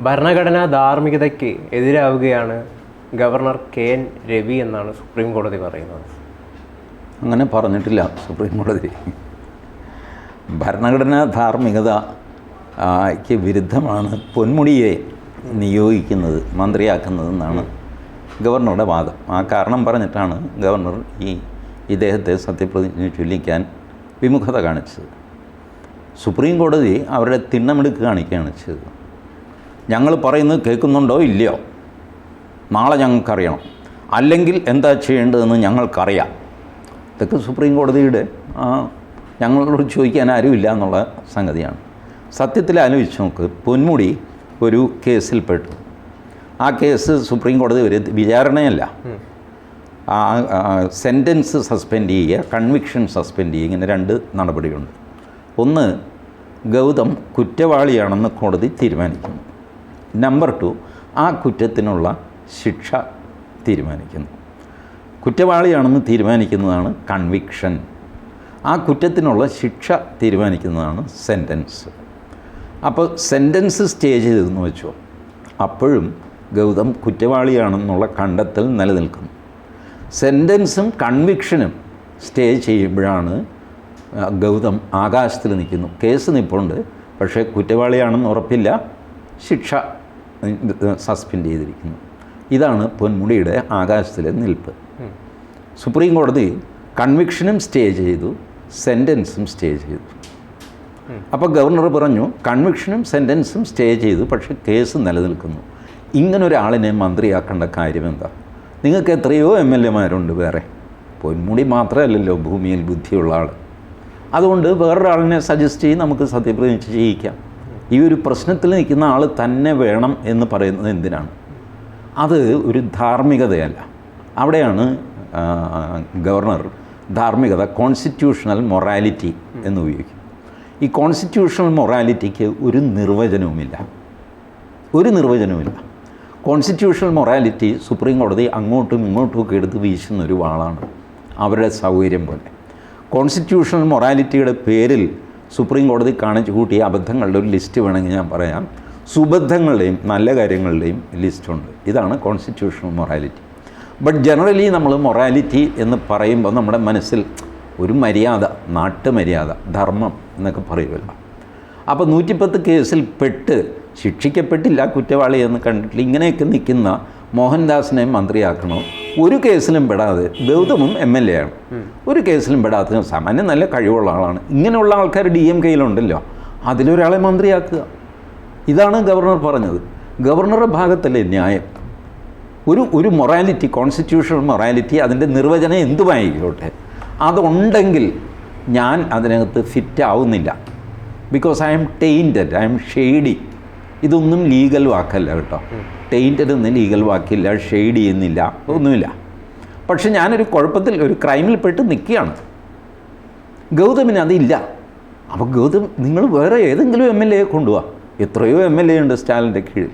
ഭരണഘടനാ ധാർമ്മികതയ്ക്ക് എതിരാവുകയാണ് ഗവർണർ കെ എൻ രവി എന്നാണ് സുപ്രീം കോടതി പറയുന്നത്. അങ്ങനെ പറഞ്ഞിട്ടില്ല സുപ്രീം കോടതി. ഭരണഘടനാ ധാർമ്മികത ആ, ക്ക് വിരുദ്ധമാണ് പൊന്മുടിയെ നിയോഗിക്കുന്നത് മന്ത്രിയാക്കുന്നതെന്നാണ് ഗവർണറുടെ വാദം. ആ കാരണം പറഞ്ഞിട്ടാണ് ഗവർണർ ഈ ഇദ്ദേഹത്തെ സത്യപ്രതിജ്ഞ ചൊല്ലിക്കാൻ വിമുഖത കാണിച്ചത്. സുപ്രീം കോടതി അവരുടെ തിണ്ണമെടുക്ക് കാണിക്കുകയാണ് ചെയ്തത്. ഞങ്ങൾ പറയുന്നത് കേൾക്കുന്നുണ്ടോ ഇല്ലയോ? നാളെ ഞങ്ങൾക്കറിയണം. അല്ലെങ്കിൽ എന്താ ചെയ്യേണ്ടതെന്ന് ഞങ്ങൾക്കറിയാം. ഇതൊക്കെ സുപ്രീം കോടതിയുടെ ഞങ്ങളോട് ചോദിക്കാൻ ആരുമില്ല എന്നുള്ള സംഗതിയാണ്. സത്യത്തിൽ ആലോചിച്ച് നോക്ക് പൊന്മുടി ഒരു കേസിൽപ്പെട്ടു ആ കേസ് സുപ്രീം കോടതി ഒരു വിചാരണയല്ല. സെന്റൻസ് സസ്പെൻഡ് ചെയ്യുക കൺവിക്ഷൻ സസ്പെൻഡ് ചെയ്യുക ഇങ്ങനെ രണ്ട് നടപടിയുണ്ട് ഒന്ന് ഗൗതം കുറ്റവാളിയാണെന്ന് കോടതി തീരുമാനിക്കുന്നു നമ്പർ ടു ആ കുറ്റത്തിനുള്ള ശിക്ഷ തീരുമാനിക്കുന്നു. കുറ്റവാളിയാണെന്ന് തീരുമാനിക്കുന്നതാണ് കൺവിക്ഷൻ ആ കുറ്റത്തിനുള്ള ശിക്ഷ തീരുമാനിക്കുന്നതാണ് സെന്റൻസ് അപ്പോൾ സെന്റൻസ് സ്റ്റേ ചെയ്തെന്ന് വെച്ചോ അപ്പോഴും ഗൗതം കുറ്റവാളിയാണെന്നുള്ള കണ്ടെത്തൽ നിലനിൽക്കുന്നു. സെന്റൻസും കൺവിക്ഷനും സ്റ്റേ ചെയ്യുമ്പോഴാണ് ഗൗതം ആകാശത്തിൽ നിൽക്കുന്നു. കേസ് നിൽപ്പുണ്ട് പക്ഷേ കുറ്റവാളിയാണെന്ന് ഉറപ്പില്ല ശിക്ഷ സസ്പെൻഡ് ചെയ്തിരിക്കുന്നു. ഇതാണ് പൊന്മുടിയുടെ ആകാശത്തിലെ നിൽപ്പ്. സുപ്രീം കോടതി കൺവിക്ഷനും സ്റ്റേ ചെയ്തു സെന്റൻസും സ്റ്റേ ചെയ്തു. അപ്പോൾ ഗവർണർ പറഞ്ഞു കൺവിക്ഷനും സെന്റൻസും സ്റ്റേ ചെയ്തു പക്ഷേ കേസ് നിലനിൽക്കുന്നു. ഇങ്ങനൊരാളിനെ മന്ത്രിയാക്കേണ്ട കാര്യം എന്താ നിങ്ങൾക്ക് എത്രയോ എം എൽ എമാരുണ്ട് വേറെ. പൊന്മുടി മാത്രമല്ലല്ലോ ഭൂമിയിൽ ബുദ്ധിയുള്ള ആൾ അതുകൊണ്ട് വേറൊരാളിനെ സജസ്റ്റ് ചെയ്ത് നമുക്ക് സത്യപ്രതിജ്ഞ ചെയ്യിക്കാം. ഈ ഒരു പ്രശ്നത്തിൽ നിൽക്കുന്ന ആൾ തന്നെ വേണം എന്ന് പറയുന്നത് എന്തിനാണ്? അത് ഒരു ധാർമ്മികതയല്ല. അവിടെയാണ് ഗവർണർ ധാർമ്മികത കോൺസ്റ്റിറ്റ്യൂഷണൽ മൊറാലിറ്റി എന്ന് ഉപയോഗിക്കും. ഈ കോൺസ്റ്റിറ്റ്യൂഷണൽ മൊറാലിറ്റിക്ക് ഒരു നിർവചനവുമില്ല. ഒരു നിർവചനവുമില്ല. കോൺസ്റ്റിറ്റ്യൂഷണൽ മൊറാലിറ്റി സുപ്രീം കോടതി അങ്ങോട്ടും ഇങ്ങോട്ടും ഒക്കെ എടുത്ത് വീശുന്ന ഒരു വാളാണ് അവരുടെ സൗകര്യം പോലെ. കോൺസ്റ്റിറ്റ്യൂഷണൽ മൊറാലിറ്റിയുടെ പേരിൽ സുപ്രീം കോടതി കാണിച്ചു കൂട്ടിയ അബദ്ധങ്ങളുടെ ഒരു ലിസ്റ്റ് വേണമെങ്കിൽ ഞാൻ പറയാം. സുബദ്ധങ്ങളുടെയും നല്ല കാര്യങ്ങളുടെയും ലിസ്റ്റുണ്ട്. ഇതാണ് കോൺസ്റ്റിറ്റ്യൂഷണൽ മൊറാലിറ്റി ബട്ട് ജനറലി നമ്മൾ മൊറാലിറ്റി എന്ന് പറയുമ്പോൾ നമ്മുടെ മനസ്സിൽ ഒരു മര്യാദ നാട്ടുമര്യാദ ധർമ്മം എന്നൊക്കെ പറയുമല്ലോ. അപ്പോൾ നൂറ്റിപ്പത്ത് കേസിൽ പെട്ട് ശിക്ഷിക്കപ്പെട്ടില്ല കുറ്റവാളി എന്ന് കണ്ടിട്ടില്ല. ഇങ്ങനെയൊക്കെ നിൽക്കുന്ന മോഹൻദാസിനെ മന്ത്രിയാക്കണോ? ഒരു കേസിലും പെടാതെ ഗൗതമും എം എൽ എ ആണ്. ഒരു കേസിലും പെടാത്ത സാമാന്യം നല്ല കഴിവുള്ള ആളാണ്. ഇങ്ങനെയുള്ള ആൾക്കാർ ഡി എം കെയിലുണ്ടല്ലോ. അതിലൊരാളെ മന്ത്രിയാക്കുക. ഇതാണ് ഗവർണർ പറഞ്ഞത്. ഗവർണറുടെ ഭാഗത്തല്ലേ ന്യായം. ഒരു ഒരു മൊറാലിറ്റി കോൺസ്റ്റിറ്റ്യൂഷണൽ മൊറാലിറ്റി അതിന്റെ നിർവചനം എന്തുമായിക്കോട്ടെ അതുണ്ടെങ്കിൽ ഞാൻ അതിനകത്ത് ഫിറ്റ് ആവുന്നില്ല. Because I am tainted I am shady ഇതൊന്നും ലീഗൽ വാക്കല്ല കേട്ടോ. ടെയിന്റഡ് എന്ന് ലീഗൽ വാക്കില്ല ഷെയ്ഡ് ചെയ്യുന്നില്ല ഒന്നുമില്ല. പക്ഷെ ഞാനൊരു കുഴപ്പത്തിൽ ഒരു ക്രൈമിൽ പെട്ട് നിൽക്കുകയാണ്. ഗൗതമിന് അതില്ല. അപ്പോൾ ഗൗതം നിങ്ങൾ വേറെ ഏതെങ്കിലും എം എൽ എയെ കൊണ്ടുപോവാ എത്രയോ എം എൽ എ ഉണ്ട് സ്റ്റാലിന്റെ കീഴിൽ.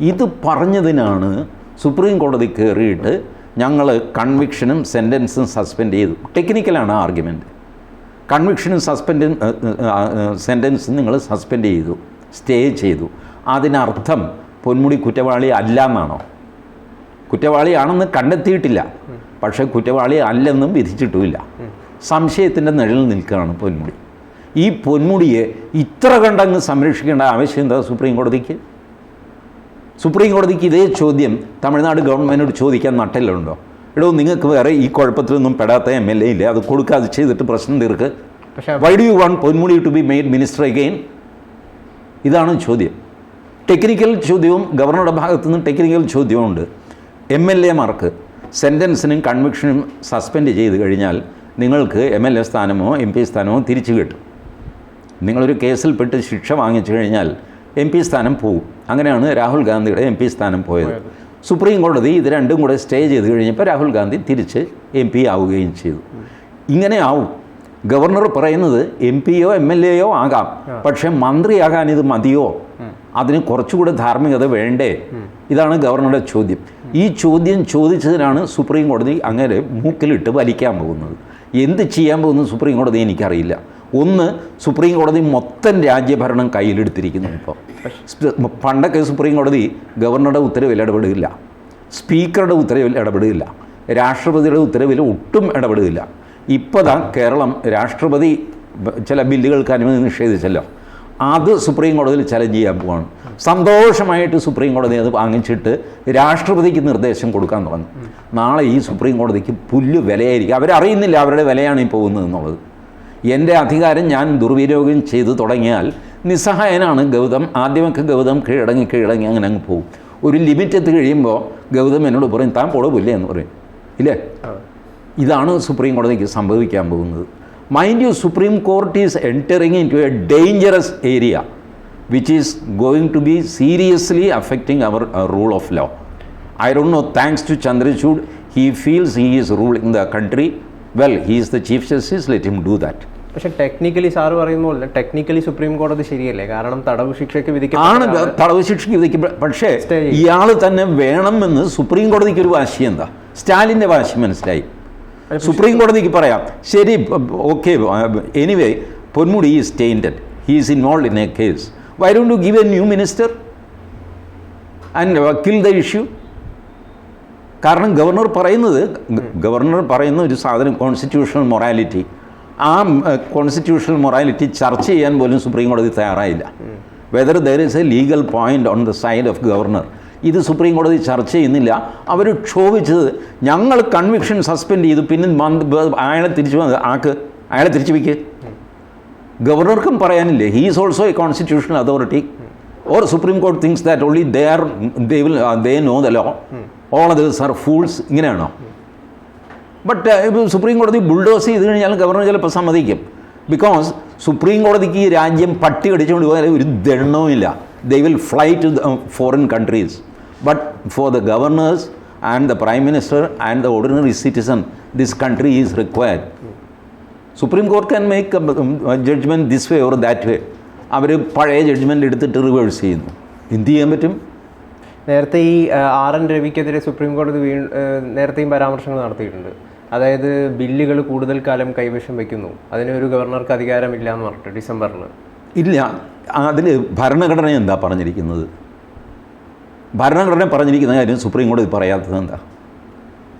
ഇത് പറഞ്ഞതിനാണ് സുപ്രീം കോടതി കയറിയിട്ട് ഞങ്ങൾ കൺവിക്ഷനും സെന്റൻസും സസ്പെൻഡ് ചെയ്തു. ടെക്നിക്കലാണ് ആർഗ്യുമെന്റ്. കൺവിക്ഷനും സസ്പെൻഡ് സെന്റൻസും നിങ്ങൾ സസ്പെൻഡ് ചെയ്തു സ്റ്റേ ചെയ്തു. അതിനർത്ഥം പൊന്മുടി കുറ്റവാളി അല്ല എന്നാണോ? കുറ്റവാളിയാണെന്ന് കണ്ടെത്തിയിട്ടില്ല. പക്ഷേ കുറ്റവാളി അല്ലെന്നും വിധിച്ചിട്ടുമില്ല. സംശയത്തിന്റെ നിഴലിൽ നിൽക്കുകയാണ് പൊന്മുടി. ഈ പൊന്മുടിയെ ഇത്ര കണ്ടങ്ങ് സംരക്ഷിക്കേണ്ട ആവശ്യം എന്താ സുപ്രീം കോടതിക്ക്? സുപ്രീം കോടതിക്ക് ഇതേ ചോദ്യം തമിഴ്നാട് ഗവൺമെന്റിനോട് ചോദിക്കാൻ നട്ടില്ലുണ്ടോ? എടോ നിങ്ങൾക്ക് വേറെ ഈ കുഴപ്പത്തിലൊന്നും പെടാത്ത എം എൽ എ ഇല്ലേ? അത് കൊടുക്കാതെ ചെയ്തിട്ട് പ്രശ്നം തീർക്ക്. Why do you want Ponmudi to be made minister again ഇതാണ് ചോദ്യം. ടെക്നിക്കൽ ചോദ്യവും ഗവർണറുടെ ഭാഗത്തു നിന്ന് ടെക്നിക്കൽ ചോദ്യമുണ്ട് ഉണ്ട് എം എൽ എമാർക്ക് സെന്റൻസിനും കൺവിക്ഷനും സസ്പെൻഡ് ചെയ്ത് കഴിഞ്ഞാൽ നിങ്ങൾക്ക് എം എൽ എ സ്ഥാനമോ എം പി സ്ഥാനമോ തിരിച്ചു കിട്ടും. നിങ്ങളൊരു കേസിൽപ്പെട്ട് ശിക്ഷ വാങ്ങിച്ചു കഴിഞ്ഞാൽ എം പി സ്ഥാനം പോകും അങ്ങനെയാണ് രാഹുൽ ഗാന്ധിയുടെ എം പി സ്ഥാനം പോയത്. സുപ്രീം കോടതി ഇത് രണ്ടും കൂടെ സ്റ്റേ ചെയ്ത് കഴിഞ്ഞപ്പോൾ രാഹുൽ ഗാന്ധി തിരിച്ച് എം പി ആവുകയും ചെയ്തു. ഇങ്ങനെ ആവും. ഗവർണർ പറയുന്നത് എം പിയോ എം എൽ എയോ ആകാം. പക്ഷേ മന്ത്രിയാകാൻ ഇത് മതിയോ? അതിന് കുറച്ചുകൂടെ ധാർമ്മികത വേണ്ടേ? ഇതാണ് ഗവർണറുടെ ചോദ്യം. ഈ ചോദ്യം ചോദിച്ചതിനാണ് സുപ്രീം കോടതി അങ്ങനെ മൂക്കിലിട്ട് വലിക്കാൻ പോകുന്നത്. എന്ത് ചെയ്യാൻ പോകുന്ന സുപ്രീം കോടതി എനിക്കറിയില്ല. ഒന്ന് സുപ്രീം കോടതി മൊത്തം രാജ്യഭരണം കയ്യിലെടുത്തിരിക്കുന്നു ഇപ്പോൾ പണ്ടൊക്കെ സുപ്രീം കോടതി ഗവർണറുടെ ഉത്തരവിൽ ഇടപെടുകയില്ല. സ്പീക്കറുടെ ഉത്തരവിൽ ഇടപെടുകയില്ല. രാഷ്ട്രപതിയുടെ ഉത്തരവിൽ ഒട്ടും ഇടപെടുകയില്ല. ഇപ്പോൾ കേരളം രാഷ്ട്രപതി ചില ബില്ലുകൾക്ക് അനുമതി നിഷേധിച്ചല്ലോ. അത് സുപ്രീം കോടതിയിൽ ചലഞ്ച് ചെയ്യാൻ പോവാണ്. സന്തോഷമായിട്ട് സുപ്രീം കോടതി അത് വാങ്ങിച്ചിട്ട് രാഷ്ട്രപതിക്ക് നിർദ്ദേശം കൊടുക്കാൻ തുടങ്ങും. നാളെ ഈ സുപ്രീം കോടതിക്ക് പുല്ല് വിലയായിരിക്കും. അവരറിയുന്നില്ല അവരുടെ വിലയാണ് ഈ പോകുന്നത് എന്നുള്ളത്. എന്റെ അധികാരം ഞാൻ ദുർവിനിയോഗം ചെയ്തു തുടങ്ങിയാൽ നിസ്സഹായനാണ് ഗൗതം. ആദ്യമൊക്കെ ഗൗതം കീഴടങ്ങി കീഴടങ്ങി അങ്ങനെ അങ്ങ് പോകും. ഒരു ലിമിറ്റ് എത്തി കഴിയുമ്പോൾ ഗൗതം എന്നോട് പറയും താൻ പോടോ പുല്ലേ എന്ന് പറയും. ഇല്ലേ? ഇതാണ് സുപ്രീം കോടതിക്ക് സംഭവിക്കാൻ പോകുന്നത്. Mind you supreme court is entering into a dangerous area which is going to be seriously affecting our rule of law I don't know thanks to Chandrachud he feels he is ruling the country well he is the chief justice let him do that പക്ഷെ technically sir പറയുന്ന പോലെ technically supreme കോടതി ശരിയല്ലേ? കാരണം തടവ് ശിക്ഷയ്ക്ക് ആണ് വിധിക്കപ്പെട്ട തടവ് ശിക്ഷയ്ക്ക് വിധിക്കും പക്ഷേ ഇയാൾ തന്നെ വേണമെന്ന് സുപ്രീം കോടതിക്ക് ഒരു വാശി എന്താ സ്റ്റാലിന്റെ വാശി മനസ്സിലായി. സുപ്രീം കോടതിക്ക് പറയാം. ശരി okay anyway Ponmudi is tainted he is involve in a case why don't to give a new minister and kill the issue കാരണം ഗവർണർ പറയുന്നത് ഗവർണർ പറയുന്ന ഒരു സാധനം കോൺസ്റ്റിറ്റ്യൂഷണൽ മൊറാലിറ്റി ആ കോൺസ്റ്റിറ്റ്യൂഷണൽ മൊറാലിറ്റി ചർച്ച ചെയ്യാൻ പോലും സുപ്രീം കോടതി തയ്യാറായില്ല. Whether there is a legal point on the side of governor ഇത് സുപ്രീം കോടതി ചർച്ച ചെയ്യുന്നില്ല. അവർ ക്ഷോഭിച്ചത് ഞങ്ങൾ കൺവിക്ഷൻ സസ്പെൻഡ് ചെയ്തു പിന്നെ അയാളെ തിരിച്ചു വന്ന് ആക്ക്? അയാളെ തിരിച്ചു വയ്ക്ക് ഗവർണർക്കും പറയാനില്ലേ he is also a constitutional authority or supreme court things that only they are they will they know the law all others are fools ഇങ്ങനെയാണോ? ബട്ട് സുപ്രീം കോടതി ബുൾഡോസ് ചെയ്ത് കഴിഞ്ഞാൽ ഗവർണർ ചിലപ്പോൾ സമ്മതിക്കും. ബിക്കോസ് സുപ്രീം കോടതിക്ക് ഈ രാജ്യം പട്ടി കടിച്ചുകൊണ്ട് പോയാൽ ഒരു ദണ്ണവുമില്ല they will fly to foreign countries but for the governors and the prime minister and the ordinary citizen this country is required supreme court can make judgment this way or that way അവർ പഴയ judgment എടുത്തിട്ട് reverse ചെയ്യുന്നു. എന്ത് ചെയ്യാൻ പറ്റും? നേരത്തെ ഈ R N രവിക്കെതിരെ supreme കോടതി വീ നേരത്തെയും പരാമർശങ്ങൾ നടത്തിയിട്ടുണ്ട്. അതായത് ബില്ലുകൾ കൂടുതൽ കാലം കൈവശം വയ്ക്കുന്നു. അതിന് ഒരു ഗവർണർക്ക് അധികാരമില്ല എന്ന് പറഞ്ഞിട്ട് ഡിസംബറിൽ ഇല്ല. അതിൽ ഭരണഘടന എന്താ പറഞ്ഞിരിക്കുന്നത്? ഭരണഘടന പറഞ്ഞിരിക്കുന്ന കാര്യം സുപ്രീം കോടതി പറയാത്തത് എന്താ?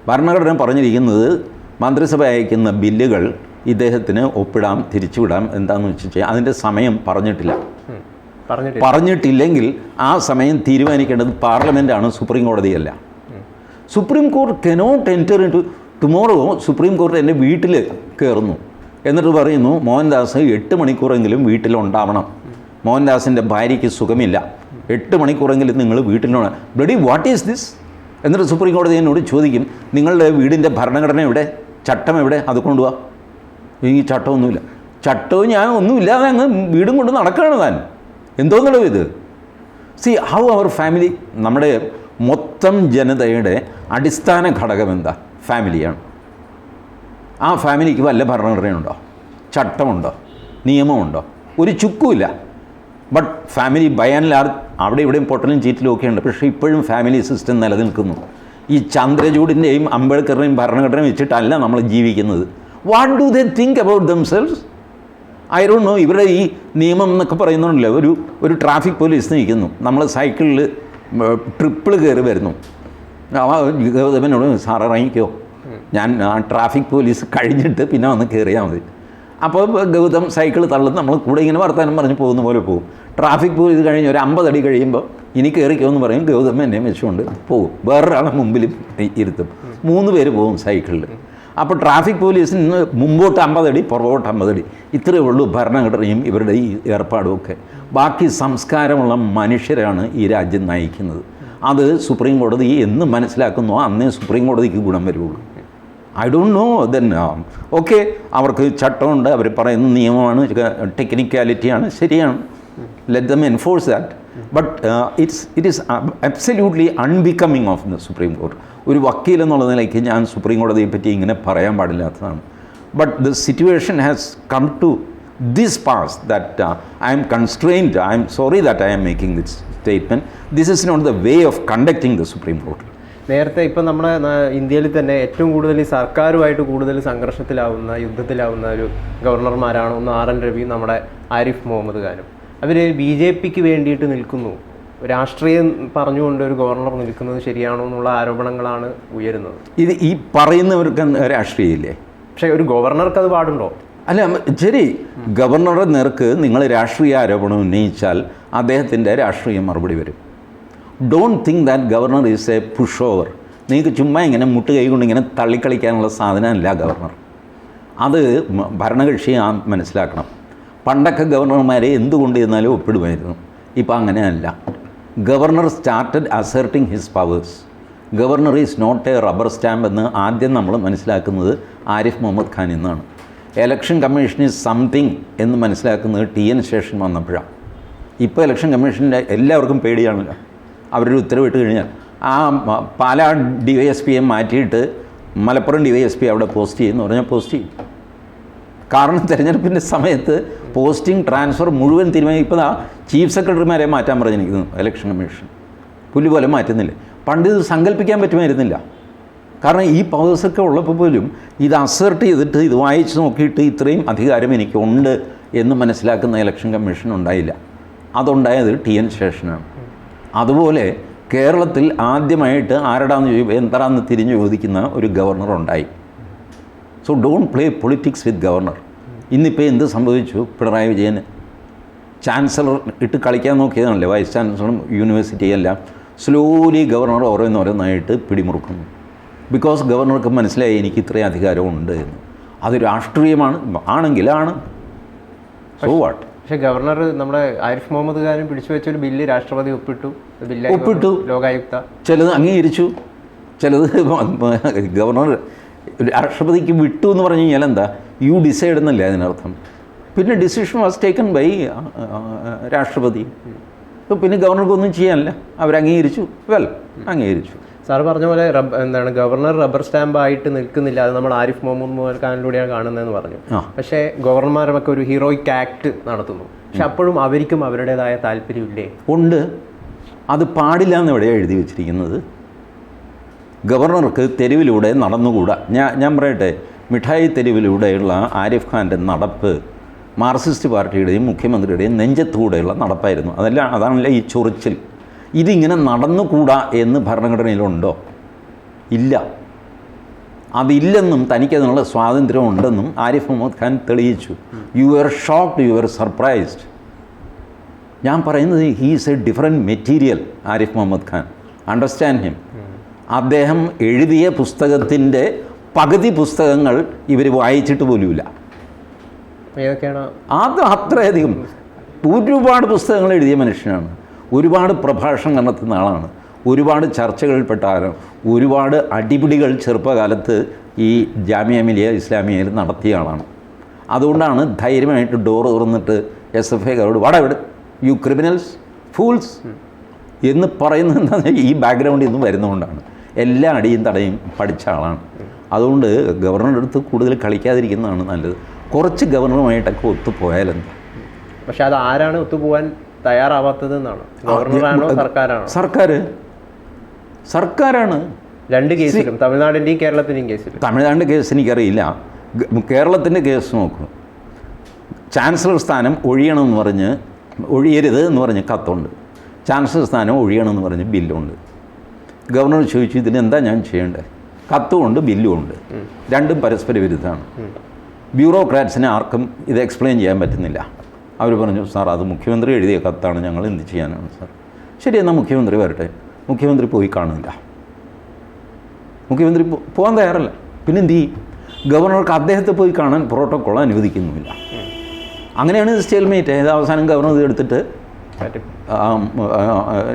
ഭരണഘടന പറഞ്ഞിരിക്കുന്നത് മന്ത്രിസഭ അയക്കുന്ന ബില്ലുകൾ ഇദ്ദേഹത്തിന് ഒപ്പിടാം തിരിച്ചുവിടാം എന്താണെന്ന് വെച്ച് കഴിഞ്ഞാൽ അതിന്റെ സമയം പറഞ്ഞിട്ടില്ല. പറഞ്ഞിട്ടില്ല. പറഞ്ഞിട്ടില്ലെങ്കിൽ ആ സമയം തീരുമാനിക്കേണ്ടത് പാർലമെന്റാണ് supreme കോടതിയല്ല supreme court cannot enter into tomorrow supreme court എന്റെ വീട്ടിൽ കയറുന്നു എന്നിട്ട് പറയുന്നു മോഹൻദാസ് എട്ട് മണിക്കൂറെങ്കിലും വീട്ടിലുണ്ടാവണം. മോഹൻദാസിന്റെ ഭാര്യയ്ക്ക് സുഖമില്ല. എട്ട് മണിക്കൂറെങ്കിലും നിങ്ങൾ വീട്ടിലോണം ബ്ലഡി വാട്ട് ഈസ് ദിസ് എന്നിട്ട് സുപ്രീം കോടതി എന്നോട് ചോദിക്കും നിങ്ങളുടെ വീടിന്റെ ഭരണഘടന എവിടെ? ചട്ടം എവിടെ? അത് കൊണ്ടുപോവാ ഈ ചട്ടമൊന്നുമില്ല. ചട്ടവും ഞാൻ ഒന്നുമില്ലാതെ അങ്ങ് വീടും കൊണ്ട് നടക്കുകയാണ് താൻ. എന്തോന്നല്ലോ ഇത്? സി ഹൗ അവർ ഫാമിലി നമ്മുടെ മൊത്തം ജനതയുടെ അടിസ്ഥാന ഘടകം എന്താ? ഫാമിലിയാണ് ആ ഫാമിലിക്ക് വല്ല ഭരണഘടനയുണ്ടോ? ചട്ടമുണ്ടോ? നിയമമുണ്ടോ? ഒരു ചുക്കുമില്ല. But family by and large അവിടെ ഇവിടെയും പൊട്ടലും ചീറ്റിലും ഒക്കെ ഉണ്ട്. പക്ഷേ ഇപ്പോഴും ഫാമിലി സിസ്റ്റം നിലനിൽക്കുന്നു. ഈ ചന്ദ്രചൂഡിന്റെയും അംബേദ്കറിന്റെയും ഭരണഘടനയും വെച്ചിട്ടല്ല നമ്മൾ ജീവിക്കുന്നത്. What do they think about themselves I don't know ഇവരുടെ ഈ നിയമം എന്നൊക്കെ പറയുന്നുണ്ടല്ലോ. ഒരു ഒരു ട്രാഫിക് പോലീസ് നിൽക്കുന്നു. നമ്മൾ സൈക്കിളിൽ ട്രിപ്പിൾ കയറി വരുന്നു. ഗൗതമനോട് സാർ ഇറങ്ങിക്കോ. ഞാൻ ആ ട്രാഫിക് പോലീസ് കഴിഞ്ഞിട്ട് പിന്നെ വന്ന് കയറിയാൽ മതി. അപ്പോൾ ഗൗതം സൈക്കിൾ തള്ളും നമ്മൾ കൂടെ ഇങ്ങനെ വർത്താനം പറഞ്ഞ് പോകുന്ന പോലെ പോകും. ട്രാഫിക് പോയി ഇത് കഴിഞ്ഞ് ഒരു അമ്പതടി കഴിയുമ്പോൾ ഇനി കയറിക്കോന്ന് പറയും. ഗൗതം എന്നെ വെച്ചുകൊണ്ട് പോകും. വേറൊരാളെ മുമ്പിലും ഇരുത്തും. മൂന്ന് പേര് പോകും സൈക്കിളിൽ അപ്പോൾ ട്രാഫിക് പോലീസിന് മുമ്പോട്ട് അമ്പതടി പുറകോട്ട് അമ്പതടി ഇത്രയേ ഉള്ളൂ ഭരണഘടനയും ഇവരുടെ ഈ ഏർപ്പാടും ഒക്കെ ബാക്കി സംസ്കാരമുള്ള മനുഷ്യരാണ് ഈ രാജ്യം നയിക്കുന്നത്. അത് സുപ്രീം കോടതി എന്ന് മനസ്സിലാക്കുന്നോ അന്നേ സുപ്രീം കോടതിക്ക് ഗുണം വരുള്ളൂ I don't know then okay അവർക്ക് ചട്ടമുണ്ട് അവർ പറയുന്ന നിയമമാണ് ടെക്നിക്കാലിറ്റിയാണ് ശരിയാണ്. Let them enforce that but it's it is absolutely unbecoming of the supreme court ഒരു വക്കീൽ എന്നുള്ള നിലയ്ക്ക് ഞാൻ സുപ്രീം കോടതിയെ പറ്റി ഇങ്ങനെ പറയാൻ പാടില്ലാത്തതാണ്. But the situation has come to this pass that I am constrained I am sorry that I am making this statement this is not the way of conducting the supreme court നേരത്തെ ഇപ്പം നമ്മുടെ ഇന്ത്യയിൽ തന്നെ ഏറ്റവും കൂടുതൽ ഈ സർക്കാരുമായിട്ട് കൂടുതൽ സംഘർഷത്തിലാവുന്ന യുദ്ധത്തിലാവുന്ന ഒരു ഗവർണർമാരാണ് ഒന്ന് ആർ എൻ രവിയും നമ്മുടെ ആരിഫ് മുഹമ്മദ് ഖാനും. അവർ ബി ജെ പിക്ക് വേണ്ടിയിട്ട് നിൽക്കുന്നു. രാഷ്ട്രീയം പറഞ്ഞുകൊണ്ട് ഒരു ഗവർണർ നിൽക്കുന്നത് ശരിയാണോ എന്നുള്ള ആരോപണങ്ങളാണ് ഉയരുന്നത്. ഇത് ഈ പറയുന്നവർക്ക് രാഷ്ട്രീയമില്ലേ? പക്ഷേ ഒരു ഗവർണർക്ക് അത് പാടുണ്ടോ? അല്ല ശരി ഗവർണറുടെ നേർക്ക് നിങ്ങൾ രാഷ്ട്രീയ ആരോപണം ഉന്നയിച്ചാൽ അദ്ദേഹത്തിന്റെ രാഷ്ട്രീയ മറുപടി വരും. Don't think that governor is a pushover നിങ്ങൾക്ക് ചുമ്മാ ഇങ്ങനെ മുട്ട് കൈ കൊണ്ട് ഇങ്ങനെ തള്ളിക്കളിക്കാനുള്ള സാധനമല്ല ഗവർണർ അത് ഭരണകക്ഷി ആ മനസ്സിലാക്കണം. പണ്ടൊക്കെ ഗവർണർമാരെ എന്തുകൊണ്ട് ചെന്നാലും ഒപ്പിടുമായിരുന്നു. ഇപ്പം അങ്ങനെയല്ല. Governor started asserting his powers governor is not a rubber stamp എന്ന് ആദ്യം നമ്മൾ മനസ്സിലാക്കുന്നത് ആരിഫ് മുഹമ്മദ് ഖാൻ എന്നാണ്. എലക്ഷൻ കമ്മീഷൻ ഈസ് സംതിങ് എന്ന് മനസ്സിലാക്കുന്നത് ടി എൻ ശേഷൻ വന്നപ്പോഴാണ്. ഇപ്പോൾ ഇലക്ഷൻ കമ്മീഷന്റെ എല്ലാവർക്കും പേടിയാണല്ലോ. അവരൊരു ഉത്തരവിട്ട് കഴിഞ്ഞാൽ ആ പാലാ ഡി വൈ എസ് പിയെ മാറ്റിയിട്ട് Malappuram D Y S P അവിടെ പോസ്റ്റ് ചെയ്യുമെന്ന് പറഞ്ഞാൽ പോസ്റ്റ് ചെയ്യും. കാരണം തിരഞ്ഞെടുപ്പിന്റെ സമയത്ത് പോസ്റ്റിംഗ് ട്രാൻസ്ഫർ മുഴുവൻ തീരുമാനം ഇപ്പോൾ ആ ചീഫ് സെക്രട്ടറിമാരെ മാറ്റാൻ പറഞ്ഞിരിക്കുന്നു. Election commission. പുല്ല് പോലെ മാറ്റുന്നില്ല. പണ്ട് ഇത് സങ്കല്പിക്കാൻ പറ്റുമായിരുന്നില്ല. കാരണം ഈ പവേഴ്സൊക്കെ ഉള്ളപ്പോൾ പോലും ഇത് അസേർട്ട് ചെയ്തിട്ട് ഇത് വായിച്ച് നോക്കിയിട്ട് ഇത്രയും അധികാരം എനിക്കുണ്ട് എന്ന് മനസ്സിലാക്കുന്ന ഇലക്ഷൻ കമ്മീഷൻ ഉണ്ടായില്ല. അതുണ്ടായത് ടി എൻ ശേഷനാണ്. അതുപോലെ കേരളത്തിൽ ആദ്യമായിട്ട് ആരടാന്ന് ചോദിക്കും എന്താണെന്ന് തിരിഞ്ഞു ചോദിക്കുന്ന ഒരു ഗവർണർ ഉണ്ടായി. So don't play politics with governor ഇന്നിപ്പോൾ എന്ത് സംഭവിച്ചു? പിണറായി വിജയന് ചാൻസലർ ഇട്ട് കളിക്കാൻ നോക്കിയതാണല്ലേ? വൈസ് ചാൻസലറും യൂണിവേഴ്സിറ്റിയും എല്ലാം സ്ലോലി ഗവർണർ ഓരോന്നോരോന്നായിട്ട് പിടിമുറുക്കുന്നു. ബിക്കോസ് ഗവർണർക്ക് മനസ്സിലായി എനിക്ക് ഇത്രയും അധികാരമുണ്ട് എന്ന്. അത് രാഷ്ട്രീയമാണ്. ആണെങ്കിലാണ് സോ വാട്ട് പക്ഷേ ഗവർണർ നമ്മുടെ ആരിഫ് മുഹമ്മദ് ഖാനും പിടിച്ചു വെച്ച ഒരു ബില്ല് രാഷ്ട്രപതി ഒപ്പിട്ടു. ബില്ല് ഒപ്പിട്ടു. ലോകായുക്ത. ചിലത് അംഗീകരിച്ചു. ചിലത് ഗവർണർ രാഷ്ട്രപതിക്ക് വിട്ടു എന്ന് പറഞ്ഞു കഴിഞ്ഞാൽ എന്താ? യു ഡിസൈഡ് എന്നല്ലേ അതിനർത്ഥം. പിന്നെ ഡിസിഷൻ വാസ് ടേക്കൺ ബൈ രാഷ്ട്രപതി. അപ്പോൾ പിന്നെ ഗവർണർക്ക് ഒന്നും ചെയ്യാനില്ല. അവരംഗീകരിച്ചു. വെൽ അംഗീകരിച്ചു. സാർ പറഞ്ഞ പോലെ റബ്ബർ എന്താണ് ഗവർണർ റബ്ബർ സ്റ്റാമ്പ് ആയിട്ട് നിൽക്കുന്നില്ല. അത് നമ്മൾ ആരിഫ് മുഹമ്മദ് ഖാനിലൂടെയാണ് കാണുന്നതെന്ന് പറഞ്ഞു. പക്ഷേ ഗവർണർമാരൊക്കെ ഒരു ഹീറോയിക് ആക്ട് നടത്തുന്നു. പക്ഷെ അപ്പോഴും അവർക്കും അവരുടേതായ താല്പര്യമില്ലേ? ഉണ്ട്. അത് പാടില്ല എന്ന് എവിടെയാണ് എഴുതി വെച്ചിരിക്കുന്നത്. ഗവർണർക്ക് തെരുവിലൂടെ നടന്നുകൂടാ. ഞാൻ ഞാൻ പറയട്ടെ മിഠായി തെരുവിലൂടെയുള്ള ആരിഫ് ഖാന്റെ നടപ്പ് മാർക്സിസ്റ്റ് പാർട്ടിയുടെയും മുഖ്യമന്ത്രിയുടെയും നെഞ്ചത്തുകൂടെയുള്ള നടപ്പായിരുന്നു. അതല്ല അതാണല്ലേ ഈ ചൊറിച്ചിൽ? ഇതിങ്ങനെ നടന്നുകൂടാ എന്ന് ഭരണഘടനയിലുണ്ടോ? ഇല്ല. അതില്ലെന്നും തനിക്കതിനുള്ള സ്വാതന്ത്ര്യം ഉണ്ടെന്നും ആരിഫ് മുഹമ്മദ് ഖാൻ തെളിയിച്ചു. You are shocked you are surprised ഞാൻ പറയുന്നത് he's a different material Arif Mohammad Khan. Understand him അദ്ദേഹം എഴുതിയ പുസ്തകത്തിന്റെ പകുതി പുസ്തകങ്ങൾ ഇവർ വായിച്ചിട്ട് പോലുമില്ല. ഏതൊക്കെയാണ്? അത് അത്രയധികം. ഒരുപാട് പുസ്തകങ്ങൾ എഴുതിയ മനുഷ്യനാണ്. ഒരുപാട് പ്രഭാഷണം നടത്തുന്ന ആളാണ്. ഒരുപാട് ചർച്ചകളിൽപ്പെട്ട ആളാണ്. ഒരുപാട് അടിപിടികൾ ചെറുപ്പകാലത്ത് ഈ ജാമിയ മിലിയ ഇസ്ലാമിയയിൽ നടത്തിയ ആളാണ്. അതുകൊണ്ടാണ് ധൈര്യമായിട്ട് ഡോർ തുറന്നിട്ട് എസ് എഫ് ഐക്കാരോട് വാടാ ഇവിടെ യു ക്രിമിനൽസ് ഫൂൾസ് എന്ന് പറയുന്നത് എന്താണെന്ന് വെച്ചാൽ ഈ ബാക്ക്ഗ്രൗണ്ടിൽ നിന്ന് വരുന്നതുകൊണ്ടാണ്. എല്ലാ അടിയും തടയും പഠിച്ച ആളാണ്. അതുകൊണ്ട് ഗവർണറുടെ അടുത്ത് കൂടുതൽ കളിക്കാതിരിക്കുന്നതാണ് നല്ലത്. കുറച്ച് ഗവർണറുമായിട്ടൊക്കെ ഒത്തുപോയാലെന്താ? പക്ഷേ അത് ആരാണ് ഒത്തുപോകാൻ തയ്യാറാവാത്തത് എന്നാണ് ഗവർണറാണോ സർക്കാരാണോ? സർക്കാർ സർക്കാരാണ്. രണ്ട് കേസിലും തമിഴ്നാടിന്റെയും കേരളത്തിന്റെയും കേസിലും. തമിഴ്നാടിന്റെ കേസ് എനിക്കറിയില്ല. കേരളത്തിന്റെ കേസ് നോക്കൂ. ചാൻസലർ സ്ഥാനം ഒഴിയണമെന്ന് പറഞ്ഞ് ഒഴിയരുത് എന്ന് പറഞ്ഞ് കത്തുണ്ട്. ചാൻസലർ സ്ഥാനം ഒഴിയണമെന്ന് പറഞ്ഞ് ബില്ലുണ്ട്. ഗവർണർ ചോദിച്ചു ഇതിനെന്താ ഞാൻ ചെയ്യേണ്ടത് ബില്ലും ഉണ്ട്. രണ്ടും പരസ്പര വിരുദ്ധമാണ്. ബ്യൂറോക്രാറ്റ്സിനെ ആർക്കും ഇത് എക്സ്പ്ലെയിൻ ചെയ്യാൻ പറ്റുന്നില്ല. അവർ പറഞ്ഞു സാർ അത് മുഖ്യമന്ത്രി എഴുതിയ കത്താണ്. ഞങ്ങൾ എന്ത് ചെയ്യാനാണ് സാർ? ശരി എന്നാൽ മുഖ്യമന്ത്രി വരട്ടെ. മുഖ്യമന്ത്രി പോയി കാണില്ല മുഖ്യമന്ത്രി പോകാൻ തയ്യാറല്ല. പിന്നെ എന്ത് ചെയ്യും? ഗവർണർക്ക് അദ്ദേഹത്തെ പോയി കാണാൻ പ്രോട്ടോക്കോൾ അനുവദിക്കുന്നുമില്ല. അങ്ങനെയാണ് ഇത് സ്റ്റേൽമേറ്റ് അതായത് അവസാനം ഗവർണർ ഇത് എടുത്തിട്ട്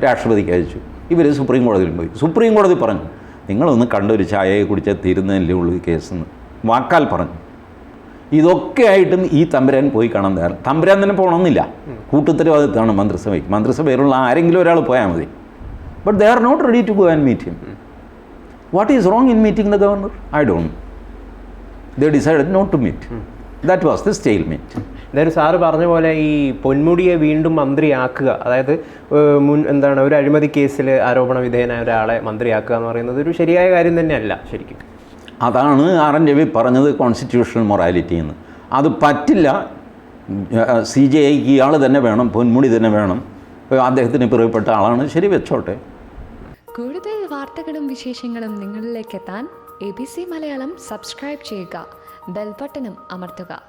രാഷ്ട്രപതിക്ക് അയച്ചു. ഇവർ സുപ്രീം കോടതിയിൽ പോയി. സുപ്രീം കോടതി പറഞ്ഞു നിങ്ങളൊന്ന് കണ്ടൊരു ചായയെ കുടിച്ചാൽ തീരുന്നതല്ലേ ഉള്ളൂ ഈ കേസെന്ന്. വാക്കാൽ പറഞ്ഞു. ഇതൊക്കെ ആയിട്ടും ഈ തമ്പുരാൻ പോയി കാണാൻ തയ്യാറ് തമ്പുരാൻ തന്നെ പോകണമെന്നില്ല കൂട്ടുത്തരവാദിത്തമാണ് മന്ത്രിസഭയ്ക്ക്. മന്ത്രിസഭയിലുള്ള ആരെങ്കിലും ഒരാൾ പോയാൽ മതി. But they are not ready to go and meet him what is wrong in meeting the governor I don't they decided not to meet that was the stale meet എന്തായാലും സാറ് പറഞ്ഞ പോലെ ഈ പൊന്മുടിയെ വീണ്ടും മന്ത്രിയാക്കുക അതായത് മുൻ എന്താണ് ഒരു അഴിമതി കേസിൽ ആരോപണ വിധേയനായ ഒരാളെ മന്ത്രിയാക്കുക എന്ന് പറയുന്നത് ഒരു ശരിയായ കാര്യം തന്നെയല്ല ശരിക്കും. അതാണ് ആർ എൻ രവി പറഞ്ഞത് കോൺസ്റ്റിറ്റ്യൂഷണൽ മൊറാലിറ്റി എന്ന്. അത് പറ്റില്ല. സി ജെ ഐക്ക് ഇയാൾ തന്നെ വേണം പൊന്മുടി തന്നെ വേണം. അദ്ദേഹത്തിന് പ്രിയപ്പെട്ട ആളാണ്. ശരി വെച്ചോട്ടെ. കൂടുതൽ വാർത്തകളും വിശേഷങ്ങളും നിങ്ങളിലേക്ക് എത്താൻ A B C Malayalam subscribe ചെയ്യുക. ബെൽബട്ടനും അമർത്തുക.